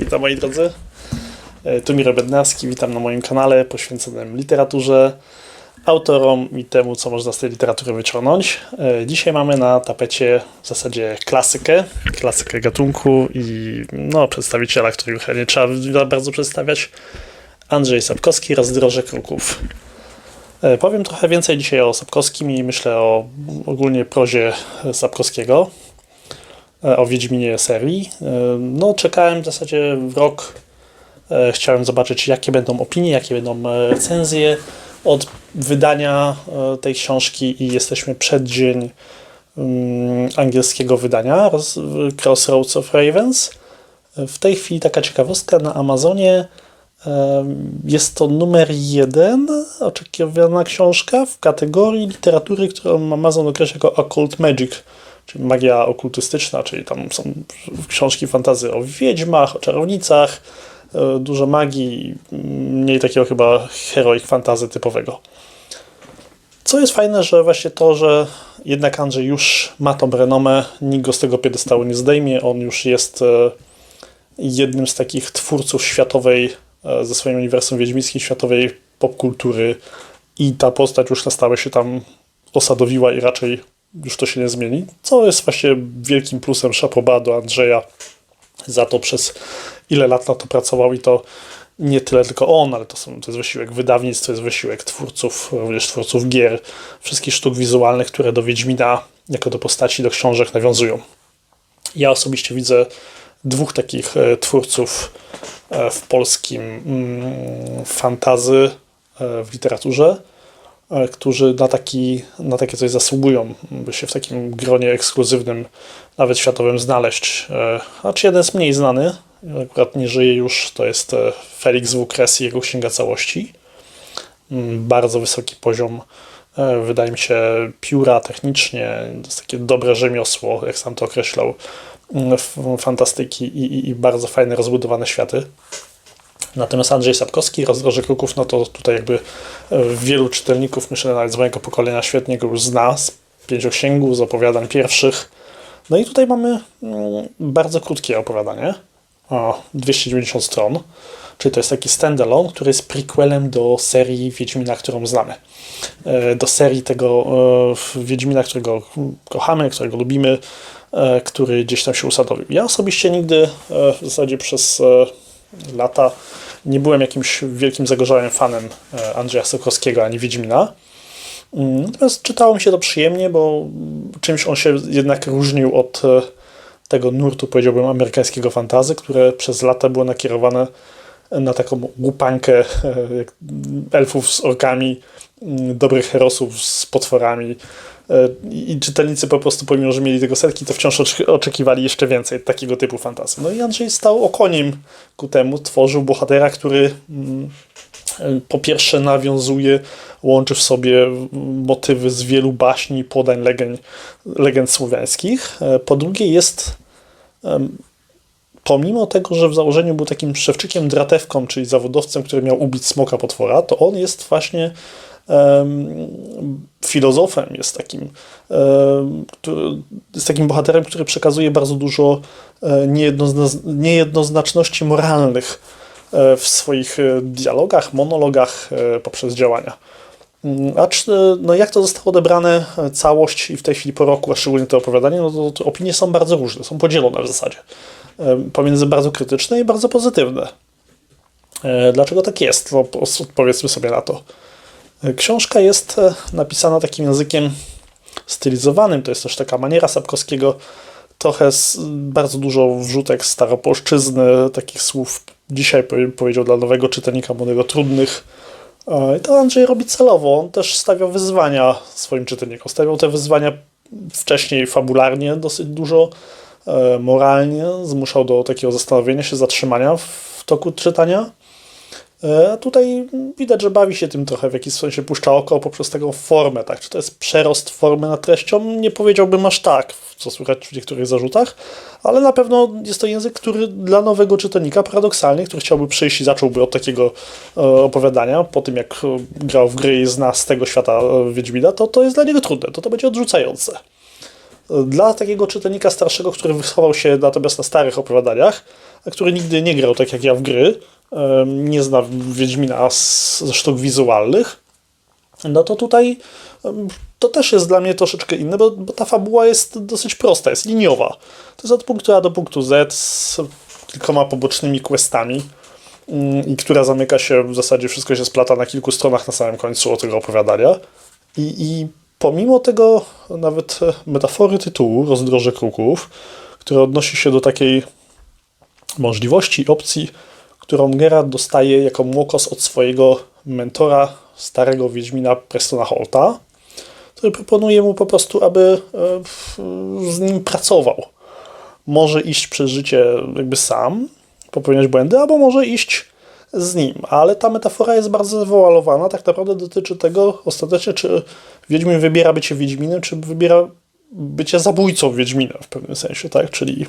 Witam moi drodzy. E, Tu Miro Bednarski, witam na moim kanale poświęconym literaturze, autorom i temu, co można z tej literatury wyciągnąć. E, Dzisiaj mamy na tapecie w zasadzie klasykę, klasykę gatunku i no, przedstawiciela, którego nie trzeba bardzo przedstawiać, Andrzej Sapkowski, Rozdroże Kruków. E, Powiem trochę więcej dzisiaj o Sapkowskim i myślę o ogólnie prozie Sapkowskiego o Wiedźminie serii. E, No, czekałem w zasadzie w rok. E, Chciałem zobaczyć, jakie będą opinie, jakie będą e, recenzje od wydania e, tej książki i jesteśmy przed dzień mm, angielskiego wydania Crossroads of Ravens. E, W tej chwili taka ciekawostka na Amazonie jest to numer jeden oczekiwana książka w kategorii literatury, którą Amazon określa jako occult magic, magia okultystyczna, czyli tam są książki fantazy o wiedźmach, o czarownicach, e, dużo magii, mniej takiego chyba heroic fantazy typowego. Co jest fajne, że właśnie to, że jednak Andrzej już ma tą renomę, nikt go z tego piedestału nie zdejmie, on już jest e, jednym z takich twórców światowej, e, ze swoim uniwersum wiedźmińskim, światowej popkultury i ta postać już na stałe się tam osadowiła i raczej już to się nie zmieni, co jest właśnie wielkim plusem szapoba do Andrzeja za to przez ile lat na to pracował i to nie tyle tylko on, ale to, są, to jest wysiłek wydawnictw, to jest wysiłek twórców, również twórców gier, wszystkich sztuk wizualnych, które do Wiedźmina jako do postaci, do książek nawiązują. Ja osobiście widzę dwóch takich e, twórców e, w polskim mm, fantazy e, w literaturze, którzy na, taki, na takie coś zasługują, by się w takim gronie ekskluzywnym, nawet światowym znaleźć. E, Acz jeden jest mniej znany, akurat nie żyje już, to jest e, Felix W. Kres i jego Księga Całości. Mm, Bardzo wysoki poziom, e, wydaje mi się, pióra technicznie, to jest takie dobre rzemiosło, jak sam to określał, mm, fantastyki i, i, i bardzo fajne, rozbudowane światy. Natomiast Andrzej Sapkowski, Rozdroże Kruków, no to tutaj jakby e, wielu czytelników, myślę nawet z mojego pokolenia, świetnie go już zna, z pięcioksięgu, z opowiadań pierwszych. No i tutaj mamy mm, bardzo krótkie opowiadanie, o 290 stron, czyli to jest taki standalone, który jest prequelem do serii Wiedźmina, którą znamy. E, Do serii tego e, Wiedźmina, którego kochamy, którego lubimy, który gdzieś tam się usadowił. Ja osobiście nigdy w zasadzie przez lata nie byłem jakimś wielkim zagorzałym fanem e, Andrzeja Sokowskiego ani Wiedźmina. Mm, Natomiast czytało mi się to przyjemnie, bo czymś on się jednak różnił od e, tego nurtu, powiedziałbym, amerykańskiego fantazy, które przez lata było nakierowane na taką łupankę e, elfów z orkami, dobrych herosów z potworami. E, I czytelnicy po prostu, pomimo że mieli tego setki, to wciąż ocz- oczekiwali jeszcze więcej takiego typu fantazy. No i Andrzej stał okoniem ku temu, tworzył bohatera, który mm, e, po pierwsze nawiązuje, łączy w sobie motywy z wielu baśni, podań, legend, legend słowiańskich. E, Po drugie jest pomimo tego, że w założeniu był takim szewczykiem dratewką, czyli zawodowcem, który miał ubić smoka potwora, to on jest właśnie filozofem, jest takim, jest takim bohaterem, który przekazuje bardzo dużo e, niejednozna- niejednoznaczności moralnych e, w swoich e, dialogach, monologach poprzez działania. Mm, Acz, e, no jak to zostało odebrane, całość i w tej chwili po roku, a szczególnie to opowiadanie, no to, to opinie są bardzo różne, są podzielone w zasadzie. Pomiędzy bardzo krytyczne i bardzo pozytywne. Dlaczego tak jest? No, po- odpowiedzmy sobie na to. Książka jest e, napisana takim językiem stylizowanym, to jest też taka maniera Sapkowskiego, trochę z, bardzo dużo wrzutek staropolszczyzny, takich słów dzisiaj powie- powiedział dla nowego czytelnika młodego trudnych. E, I to Andrzej robi celowo. On też stawiał wyzwania swoim czytelnikom. Stawiał te wyzwania wcześniej fabularnie dosyć dużo, e, moralnie, zmuszał do takiego zastanowienia się, zatrzymania w toku czytania. E, tutaj widać, że bawi się tym trochę, w jakiś sensie puszcza oko poprzez taką formę, tak? Czy to jest przerost formy nad treścią? Nie powiedziałbym aż tak, co słychać w niektórych zarzutach, ale na pewno jest to język, który dla nowego czytelnika paradoksalnie, który chciałby przyjść i zacząłby od takiego e, opowiadania, po tym jak e, grał w gry i zna z tego świata Wiedźmina, to to jest dla niego trudne, to to będzie odrzucające. Dla takiego czytelnika starszego, który wychował się natomiast na starych opowiadaniach, a który nigdy nie grał tak jak ja w gry, nie zna Wiedźmina z, ze sztuk wizualnych, no to tutaj to też jest dla mnie troszeczkę inne, bo, bo ta fabuła jest dosyć prosta, jest liniowa. To jest od punktu A do punktu Z z kilkoma pobocznymi questami mm, i która zamyka się, w zasadzie wszystko się splata na kilku stronach na samym końcu tego opowiadania. I, I pomimo tego nawet e, metafory tytułu, rozdroże kruków, które odnosi się do takiej możliwości, opcji, którą Geralt dostaje jako młokos od swojego mentora, starego Wiedźmina Prestona Holta, który proponuje mu po prostu, aby e, z nim pracował. Może iść przez życie jakby sam, popełniać błędy, albo może iść z nim. Ale ta metafora jest bardzo zawoalowana. Tak naprawdę dotyczy tego ostatecznie, czy Wiedźmin wybiera bycie Wiedźminem, czy wybiera bycie zabójcą Wiedźmina w pewnym sensie, tak? Czyli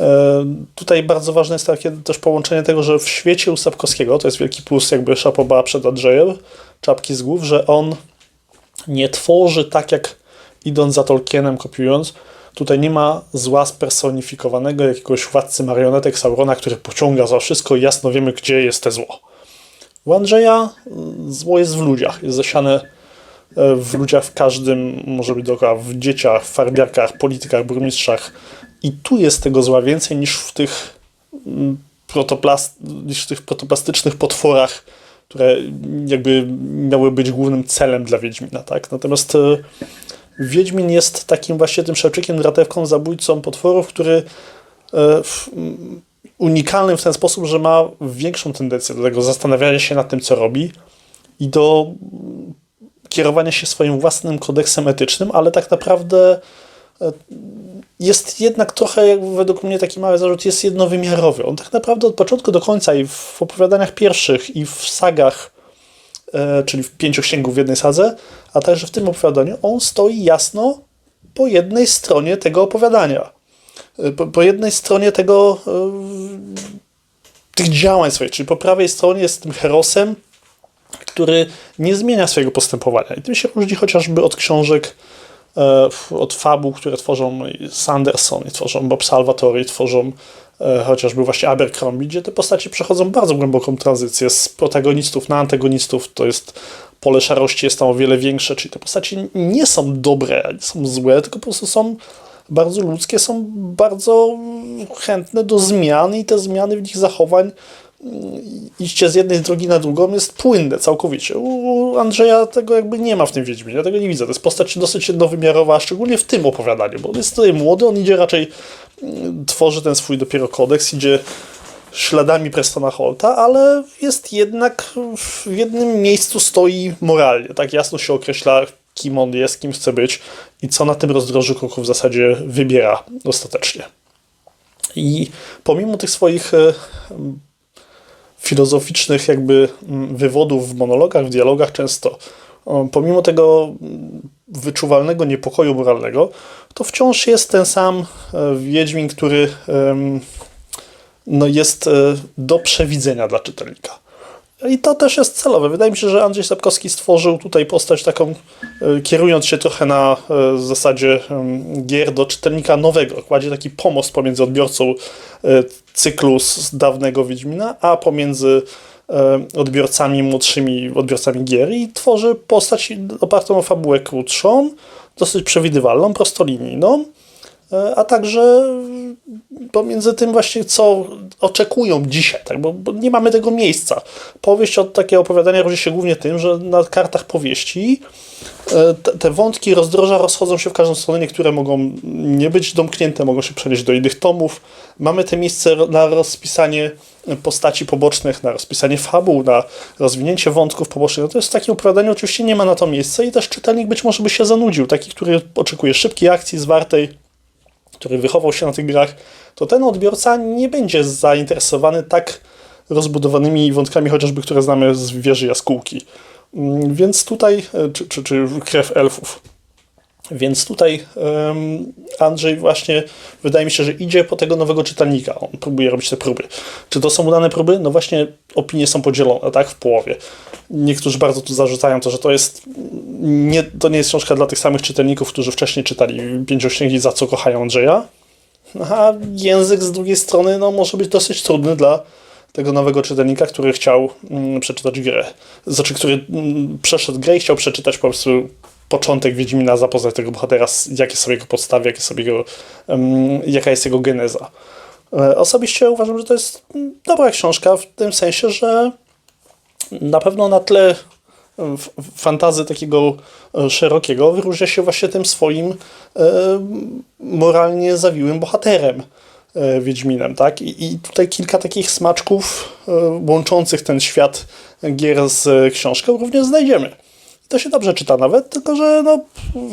e, tutaj bardzo ważne jest takie też połączenie tego, że w świecie u Sapkowskiego, to jest wielki plus jakby Szapoba przed Andrzejem, czapki z głów, że on nie tworzy tak jak idąc za Tolkienem, kopiując. Tutaj nie ma zła spersonifikowanego jakiegoś władcy marionetek Saurona, który pociąga za wszystko i jasno wiemy, gdzie jest te zło. U Andrzeja y, zło jest w ludziach, jest zasiane w ludziach w każdym, może być dookoła, w dzieciach, farbiarkach, politykach, burmistrzach. I tu jest tego zła więcej niż w tych mm, protoplast, niż w tych protoplastycznych potworach, które jakby miały być głównym celem dla Wiedźmina, tak? Natomiast e, Wiedźmin jest takim właśnie tym szewczykiem, dratewką, zabójcą potworów, który e, w, m, unikalnym w ten sposób, że ma większą tendencję do tego zastanawiania się nad tym, co robi i do mm, kierowania się swoim własnym kodeksem etycznym, ale tak naprawdę e, jest jednak trochę, jak według mnie taki mały zarzut, jest jednowymiarowy. On tak naprawdę od początku do końca i w opowiadaniach pierwszych i w sagach, e, czyli w pięciu księgów w jednej sadze, a także w tym opowiadaniu, on stoi jasno po jednej stronie tego opowiadania. E, Po, po jednej stronie tego tych działań swoich, czyli po prawej stronie jest tym herosem, który nie zmienia swojego postępowania. I tym się różni chociażby od książek, e, od fabuł, które tworzą Sanderson, tworzą Bob Salvatori, tworzą e, chociażby właśnie Abercrombie, gdzie te postacie przechodzą bardzo głęboką tranzycję z protagonistów na antagonistów. To jest pole szarości jest tam o wiele większe, czyli te postacie nie są dobre, nie są złe, tylko po prostu są bardzo ludzkie, są bardzo chętne do zmian i te zmiany w nich zachowań iście z jednej drogi na drugą jest płynne całkowicie. U Andrzeja tego jakby nie ma w tym Wiedźminie, ja tego nie widzę. To jest postać dosyć jednowymiarowa, szczególnie w tym opowiadaniu, bo on jest tutaj młody, on idzie raczej, mm, tworzy ten swój dopiero kodeks, idzie śladami Prestona Holta, ale jest jednak w jednym miejscu stoi moralnie. Tak jasno się określa, kim on jest, kim chce być i co na tym rozdrożu kroku w zasadzie wybiera ostatecznie. I pomimo tych swoich e, filozoficznych jakby mm, wywodów w monologach, w dialogach często, pomimo tego mm, wyczuwalnego niepokoju moralnego, to wciąż jest ten sam e, Wiedźmin, który no jest e, do przewidzenia dla czytelnika. I to też jest celowe. Wydaje mi się, że Andrzej Sapkowski stworzył tutaj postać taką, e, kierując się trochę na e, zasadzie gier do czytelnika nowego. Kładzie taki pomost pomiędzy odbiorcą e, cyklu z dawnego Wiedźmina, a pomiędzy odbiorcami młodszymi, odbiorcami gier i tworzy postać opartą o fabułę krótszą, dosyć przewidywalną, prostolinijną, a także pomiędzy tym właśnie, co oczekują dzisiaj, tak? bo, bo nie mamy tego miejsca. Powieść od takiego opowiadania różni się głównie tym, że na kartach powieści e, te, te wątki rozdroża rozchodzą się w każdą stronę. Niektóre mogą nie być domknięte, mogą się przenieść do innych tomów. Mamy te miejsce na rozpisanie postaci pobocznych, na rozpisanie fabuł, na rozwinięcie wątków pobocznych. No to jest w takim opowiadaniu oczywiście nie ma na to miejsca i też czytelnik być może by się zanudził. Taki, który oczekuje szybkiej akcji, zwartej, który wychował się na tych grach, to ten odbiorca nie będzie zainteresowany tak rozbudowanymi wątkami, chociażby które znamy z wieży jaskółki. Mm, Więc tutaj, e, czy, czy, czy krew elfów. Więc tutaj Andrzej właśnie wydaje mi się, że idzie po tego nowego czytelnika. On próbuje robić te próby. Czy to są udane próby? No właśnie opinie są podzielone, tak? W połowie. Niektórzy bardzo tu zarzucają to, że to jest nie, to nie jest książka dla tych samych czytelników, którzy wcześniej czytali Pięcioksięgi, za co kochają Andrzeja. A język z drugiej strony no, może być dosyć trudny dla tego nowego czytelnika, który chciał mm, przeczytać grę. Znaczy, który mm, przeszedł grę i chciał przeczytać po prostu początek Wiedźmina, zapoznać tego bohatera, jakie są jego podstawy, jakie są jego, jaka jest jego geneza. E, Osobiście uważam, że to jest mm, dobra książka w tym sensie, że na pewno na tle fantazy takiego e, szerokiego wyróżnia się właśnie tym swoim e, moralnie zawiłym bohaterem Wiedźminem, tak? I, tutaj kilka takich smaczków łączących ten świat gier z książką również znajdziemy. To się dobrze czyta nawet, tylko że no,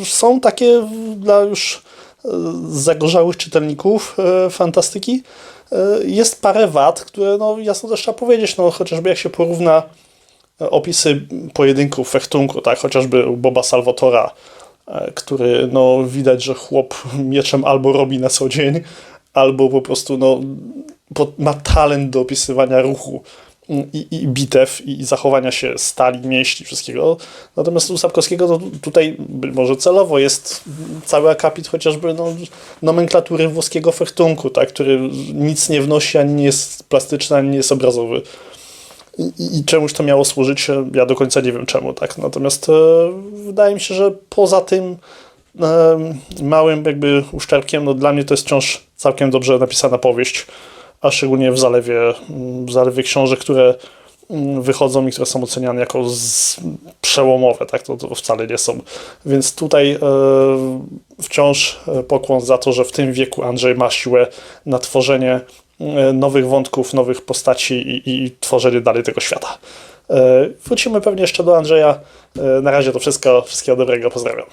są takie dla już e, zagorzałych czytelników e, fantastyki. E, jest parę wad, które no, jasno też trzeba powiedzieć, no, chociażby jak się porówna opisy pojedynków fechtunku, tak, chociażby Boba Salvatora, który no, widać, że chłop mieczem albo robi na co dzień, albo po prostu no, ma talent do opisywania ruchu i, i bitew, i zachowania się stali, mięśni, wszystkiego. Natomiast u Sapkowskiego to tutaj może celowo jest cały akapit chociażby no, nomenklatury włoskiego fechtunku, tak, który nic nie wnosi, ani nie jest plastyczny, ani nie jest obrazowy i, i czemuś to miało służyć, ja do końca nie wiem czemu, tak. Natomiast e, wydaje mi się, że poza tym e, małym jakby uszczerbkiem, no dla mnie to jest wciąż całkiem dobrze napisana powieść, a szczególnie w zalewie, mm, w zalewie książek, które mm, wychodzą i które są oceniane jako z, przełomowe, tak, to, to wcale nie są. Więc tutaj e, wciąż e, pokłon za to, że w tym wieku Andrzej ma siłę na tworzenie e, nowych wątków, nowych postaci i, i tworzenie dalej tego świata. E, Wrócimy pewnie jeszcze do Andrzeja. E, Na razie to wszystko. Wszystkiego dobrego. Pozdrawiam.